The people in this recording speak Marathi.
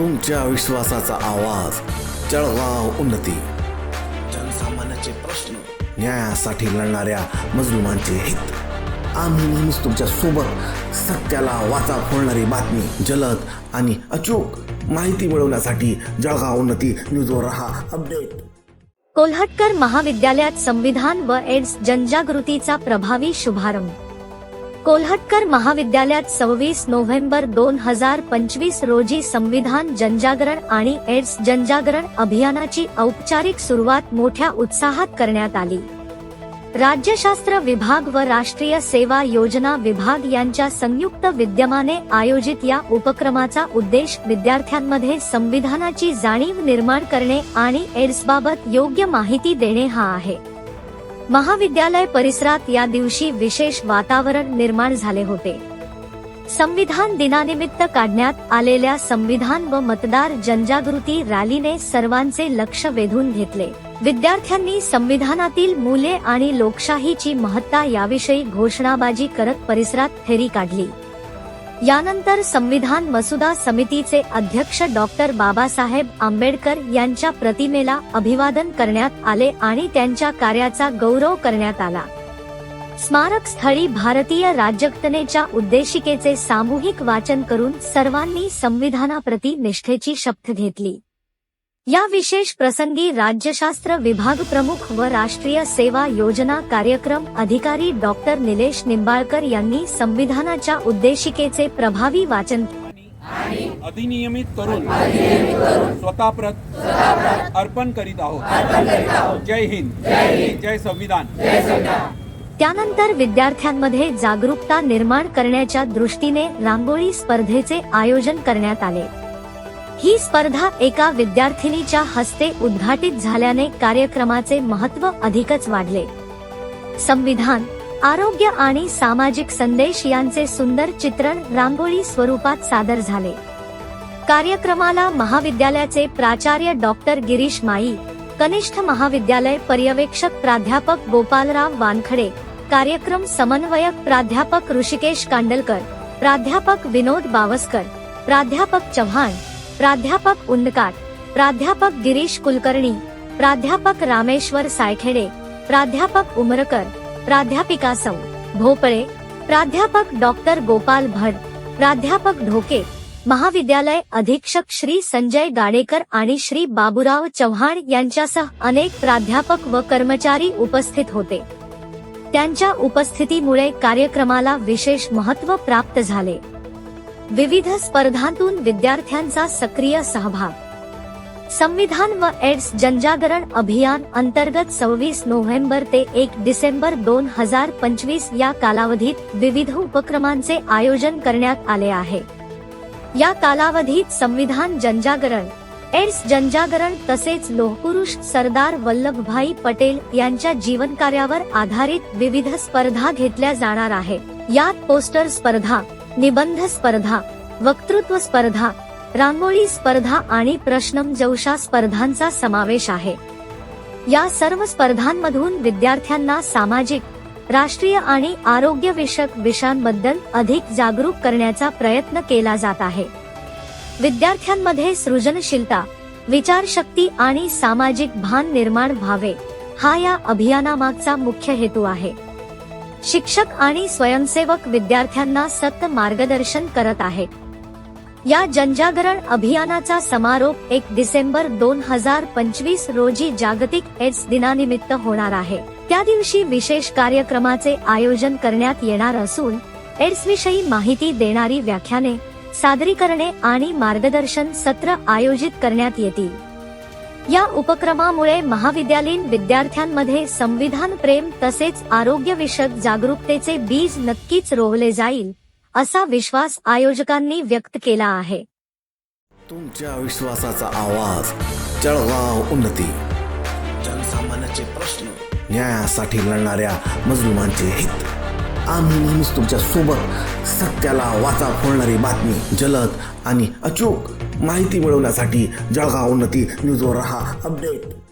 तुमच्या विश्वासाचा आवाज जळगाव उन्नती. जनसामान्याचे प्रश्न न्यायासाठी लढणाऱ्या मजलुमांचे हित. आम्ही नेहमीच तुमच्यासोबत सत्याला वाचा फोडणारी बातमी जलद आणि अचूक माहिती मिळवण्यासाठी जळगाव उन्नती न्यूजवर रहा अपडेट. कोल्हटकर महाविद्यालयात संविधान व एड्स जनजागृतीचा प्रभावी शुभारंभ. कोल्हटकर महाविद्यालयात सव्वीस नोव्हेंबर दोन हजार पंचवीस रोजी संविधान जनजागरण आणि एड्स जनजागरण अभियानाची औपचारिक सुरुवात मोठ्या उत्साहात करण्यात आली. राज्यशास्त्र विभाग व राष्ट्रीय सेवा योजना विभाग यांच्या संयुक्त विद्यमाने आयोजित या उपक्रमाचा उद्देश विद्यार्थ्यांमध्ये संविधानाची जाणीव निर्माण करणे आणि एड्सबाबत योग्य माहिती देणे हा आहे. महाविद्यालय परिसरात या दिवशी विशेष वातावरण निर्माण झाले होते. संविधान दिनानिमित्त काढण्यात आलेल्या संविधान व मतदार जनजागृती रॅलीने सर्वांचे लक्ष वेधून घेतले. विद्यार्थ्यांनी संविधानातील मूल्ये आणि लोकशाहीची महत्ता याविषयी घोषणाबाजी करत परिसरात फेरी काढली. यानंतर संविधान मसुदा समितीचे अध्यक्ष डॉक्टर बाबासाहेब आंबेडकर यांच्या प्रतिमेला अभिवादन करण्यात आले आणि त्यांच्या कार्याचा गौरव करण्यात आला. स्मारक स्थळी भारतीय राज्यघटनेच्या उद्देशिकेचे सामूहिक वाचन करून सर्वांनी संविधानाप्रती निष्ठेची शपथ घेतली. या विशेष प्रसंगी राज्यशास्त्र विभाग प्रमुख व राष्ट्रीय सेवा योजना कार्यक्रम अधिकारी डॉक्टर निलेश निंबाळकर यांनी संविधानाच्या उद्देशिकेचे प्रभावी वाचन अधिनियमित करून स्वतः प्रत अर्पण करीत आहोत. जय हिंद. जय संविधान. त्यानंतर विद्यार्थ्यांमध्ये जागरूकता निर्माण करण्याच्या दृष्टीने रांगोळी स्पर्धेचे आयोजन करण्यात आले. ही स्पर्धा एका विद्यार्थिनीच्या हस्ते उद्घाटित झाल्याने कार्यक्रमाचे महत्त्व अधिकच वाढले. संविधान आरोग्य आणि सामाजिक संदेश यांचे सुंदर चित्रण रांगोळी स्वरूपात सादर झाले. कार्यक्रमाला महाविद्यालयाचे प्राचार्य डॉक्टर गिरीश माई कनिष्ठ महाविद्यालय पर्यवेक्षक प्राध्यापक गोपालराव वानखडे कार्यक्रम समन्वयक प्राध्यापक ऋषिकेश कांडलकर प्राध्यापक विनोद बावस्कर प्राध्यापक चव्हाण प्राध्यापक उंडकाट प्राध्यापक गिरीश कुलकर्णी प्राध्यापक रामेश्वर सायखेडे प्राध्यापक उमरकर प्राध्यापिका सौ भोपळे प्राध्यापक डॉक्टर गोपाल भट प्राध्यापक ढोके महाविद्यालय अधीक्षक श्री संजय गाडेकर आणि श्री बाबूराव चव्हाण यांच्यासह अनेक प्राध्यापक व कर्मचारी उपस्थित होते. त्यांच्या उपस्थितीमुळे कार्यक्रमाला विशेष महत्त्व प्राप्त झाले. विविध स्पर्धांतून विद्यार्थ्यांचा सक्रिय सहभाग. संविधान व एड्स जनजागरण अभियान अंतर्गत सव्वीस नोव्हेंबर ते एक डिसेंबर दोन हजार पंचवीस या कालावधीत विविध उपक्रमांचे आयोजन करण्यात आले आहे. या कालावधीत संविधान जनजागरण एड्स जनजागरण तसेच लोहपुरुष सरदार वल्लभभाई पटेल यांच्या जीवनकार्यावर आधारित विविध स्पर्धा घेतल्या जाणार आहे. यात पोस्टर स्पर्धा निबंध स्पर्धा वक्तृत्व स्पर्धा रांगोळी स्पर्धा आणि प्रश्नमजौषा स्पर्धांचा समावेश आहे. या सर्व स्पर्धांमधून विद्यार्थ्यांना सामाजिक राष्ट्रीय आणि आरोग्य विषयक विषयांबद्दल अधिक जागरूक करण्याचा प्रयत्न केला जात आहे. विद्यार्थ्यांमध्ये सृजनशीलता विचारशक्ती आणि सामाजिक भान निर्माण व्हावे हा या अभियानामागचा मुख्य हेतू आहे. शिक्षक आणि स्वयंसेवक विद्यार्थ्यांना सत मार्गदर्शन करत आहेत या जनजागरण अभियानाचा समारोप एक डिसेंबर दोन हजार पंचवीस रोजी जागतिक एड्स दिनानिमित्त होणार आहे. त्या दिवशी विशेष कार्यक्रमाचे आयोजन करण्यात येणार असून एड्स विषयी माहिती देणारी व्याख्याने सादरीकरणे आणि मार्गदर्शन सत्र आयोजित करण्यात येतील. या उपक्रमामुळे महाविद्यालयीन विद्यार्थ्यांमध्ये संविधान प्रेम तसेच आरोग्य विषयक जागरूकतेचे बीज नक्कीच रोवले जाईल असा विश्वास आयोजकांनी व्यक्त केला आहे. तुमच्या विश्वासाचा आवाज जळगाव उन्नती. जनसामान्याचे प्रश्न न्यायासाठी लढणाऱ्या मजलुमांचे हित. आम्ही नेहमीच तुमच्यासोबत सत्याला वाचा फोडणारी बातमी जलद आणि अचूक. माहिती मिळवण्यासाठी जळगाव उन्नती न्यूजवर रहा. अपडेट.